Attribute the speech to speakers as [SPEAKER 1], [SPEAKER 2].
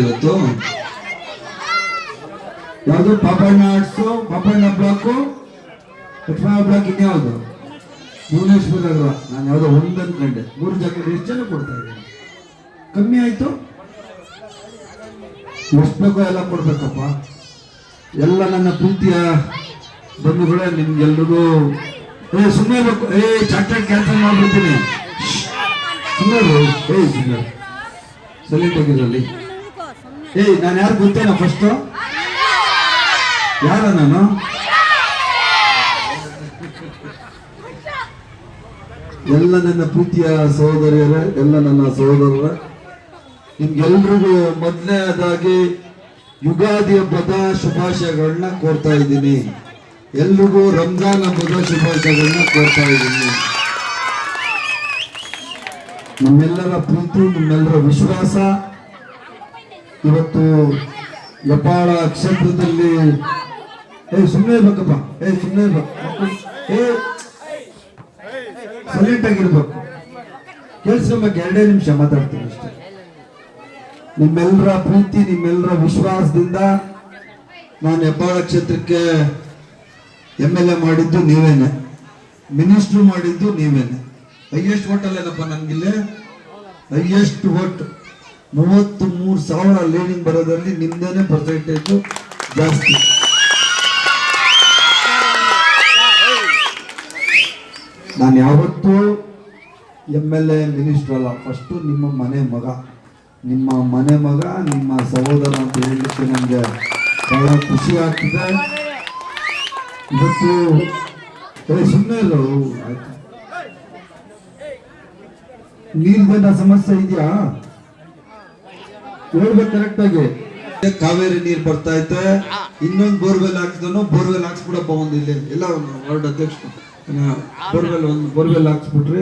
[SPEAKER 1] ಇವತ್ತು. ಯಾವುದು? Papanna arts Papanna block Lakshmana block ಇನ್ಯಾವುದು? Bhuvaneshwara ನಾನು ಯಾವುದೋ ಒಂದು ಗಂಟೆ ಮೂರು ಜಾಗ ಎಷ್ಟು ಜನ ಕೊಡ್ತಾ ಇದ್ದೀನಿ ಕಮ್ಮಿ ಆಯ್ತು? ಎಷ್ಟು ಬೇಕೋ ಎಲ್ಲ ಕೊಡ್ಬೇಕಪ್ಪ. ಎಲ್ಲ ನನ್ನ ಪ್ರೀತಿಯ ಬಂಧುಗಳೇ, ನಿಮ್ಗೆಲ್ರಿಗೂ. ಏ ಸುಮ್ಮನೆ ಬೇಕು ಏ ಚಾರ್ಟರ್ಡ್ ಕ್ಯಾನ್ಸಲ್ ಮಾಡ್ಬಿಡ್ತೀನಿ. ಸುಮ್ಮನೆ ಏ ಸುಮ್ಮನೆ ಸೈಲೆಂಟ್ ಏಯ್ ನಾನು ಯಾರು ಗೊತ್ತೇನ ಫಸ್ಟು ಯಾರ ನಾನು? ಎಲ್ಲ ನನ್ನ ಪ್ರೀತಿಯ ಸಹೋದರಿಯರೇ, ಎಲ್ಲ ನನ್ನ ಸಹೋದರರ, ನಿಮ್ಗೆಲ್ರಿಗೂ ಮೊದಲನೇದಾಗಿ ಯುಗಾದಿ ಹಬ್ಬದ ಶುಭಾಶಯಗಳನ್ನ ಕೋರ್ತಾ ಇದ್ದೀನಿ. ಎಲ್ರಿಗೂ ರಂಜಾನ್ ಹಬ್ಬದ ಶುಭಾಶಯಗಳನ್ನ ಕೋರ್ತಾ ಇದ್ದೀನಿ. ನಮ್ಮೆಲ್ಲರ ಪ್ರೀತಿ, ನಿಮ್ಮೆಲ್ಲರ ವಿಶ್ವಾಸ ಇವತ್ತು ಯಪಾಳ ಕ್ಷೇತ್ರದಲ್ಲಿ, ಏ ಸುಮ್ಮನೆ ಇರ್ಬೇಕಪ್ಪ. ಏ ಸುಮ್ಮನೆ ಇರ್ಬೇಕು. ಏ ಸೈಲೆಂಟ್ ಆಗಿರ್ಬೇಕು. ಕೇಳಿಸ್ಕೊಬೇಕು ಎರಡೇ ನಿಮಿಷ ಮಾತಾಡ್ತೀನಿ ಅಷ್ಟೇ. ನಿಮ್ಮೆಲ್ಲರ ಪ್ರೀತಿ ನಿಮ್ಮೆಲ್ಲರ ವಿಶ್ವಾಸದಿಂದ ನಾನು ಹೆಬ್ಬಾಳ ಕ್ಷೇತ್ರಕ್ಕೆ ಎಂ ಎಲ್ ಎ ಮಾಡಿದ್ದು ನೀವೇನೆ. ಮಿನಿಸ್ಟ್ರು ಮಾಡಿದ್ದು ನೀವೇನೆ. ಹೈಯೆಸ್ಟ್ ವೋಟ್ ಅಲ್ಲೇನಪ್ಪ ನನಗಿಲ್ಲೇ? ಹೈಯೆಸ್ಟ್ ವೋಟ್ ಮೂವತ್ತ್ ಮೂರು ಸಾವಿರ ಲೀಡಿಂಗ್ ಬರೋದ್ರಲ್ಲಿ ನಿಮ್ದೇನೆ ಪರ್ಸೆಂಟೇಜ್ ಜಾಸ್ತಿ. ನಾನು ಯಾವತ್ತೂ ಎಂ ಎಲ್ ಎ ಮಿನಿಸ್ಟರ್ ಅಲ್ಲ ಫಸ್ಟು ನಿಮ್ಮ ಮನೆ ಮಗ. ನಿಮ್ಮ ಮನೆ ಮಗ, ನಿಮ್ಮ ಸಹೋದರ ಅಂತ ಹೇಳಲಿಕ್ಕೆ ನನಗೆ ಬಹಳ ಖುಷಿ ಆಗ್ತಿದೆ. ಇವತ್ತು ಸುಮ್ಮನೆ ಇಲ್ಲ ಆಯ್ತು ನೀರಿನ ಸಮಸ್ಯೆ ಇದೆಯಾ? ಹೇಳ್ಬೇಕು ಕರೆಕ್ಟ್ ಆಗಿ. ಕಾವೇರಿ ನೀರ್ ಬರ್ತಾ ಐತೆ ಇನ್ನೊಂದು ಬೋರ್ವೆಲ್ ಹಾಕ್ಸಿದನು ಬೋರ್ವೆಲ್ ಹಾಕ್ಸ್ಬಿಡಪ್ಪ ಒಂದು ಇಲ್ಲಿ. ಎಲ್ಲ ವಾರ್ಡ್ ಅಧ್ಯಕ್ಷ ಬೋರ್ವೆಲ್ ಒಂದು ಬೋರ್ವೆಲ್ ಹಾಕ್ಸ್ಬಿಟ್ರಿ.